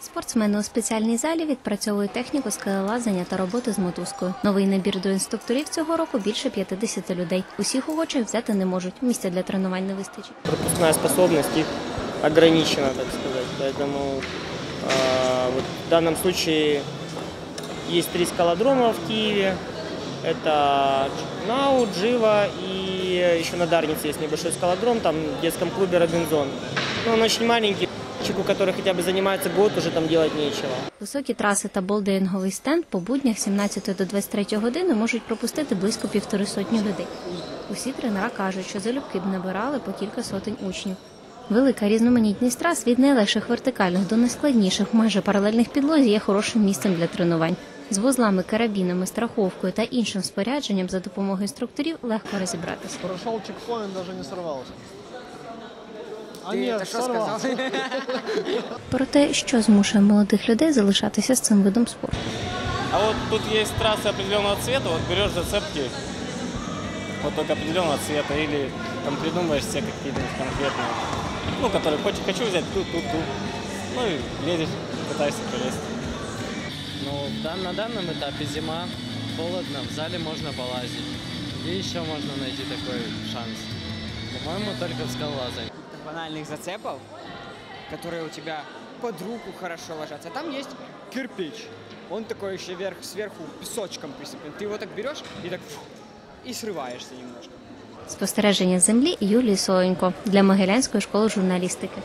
Спортсмени у спеціальній залі відпрацьовують техніку скелелазання та роботи з мотузкою. Новий набір до інструкторів цього року більше 50 людей. Усіх охочих взяти не можуть. Місця для тренувань не вистачить. пропускная способность их ограничена, так сказать. Поэтому э, вот в данном случае есть три скалодрома в Киеве. Это Нау, Джива и еще на Дарнице есть небольшой скалодром, там в детском клубе Робинзон. Но он очень маленький, человеку, который хотя бы занимается год, уже там делать нечего. Високі траси та болдеринговий стенд по буднях з 17 до 23 години можуть пропустити близько півтори сотні людей. Усі тренера кажуть, що залюбки б набирали по кілька сотень учнів. Велика різноманітність трас від найлегших вертикальних до найскладніших майже паралельних підлозі є хорошим місцем для тренувань. З вузлами, карабінами, страховкою та іншим спорядженням за допомогою інструкторів легко розібратися. Прошел чекпоинт, даже не сорвался. А нет, это что сорвался. сказал? Про те, що змушує молодих людей залишатися з цим видом спорту. А вот тут есть трассы определенного цвета, вот берешь зацепки вот только определенного цвета или там придумаешь себе какие-то конкретные, ну, которые хочешь, хочу взять тут, тут, тут. Ну и лезешь, пытаешься пролезть. Ну, дан- на данном этапе зима, холодно, в зале можно полазить. Где еще можно найти такой шанс? По-моему, только в скалолазании. банальных зацепов, которые у тебя под руку хорошо ложатся. А там есть кирпич. Он такой еще вверх, сверху песочком присыпан. Ты его так берешь и так фу, и срываешься немножко. Спостереження з землі Юлії Соленько для Могилянської школи журналістики.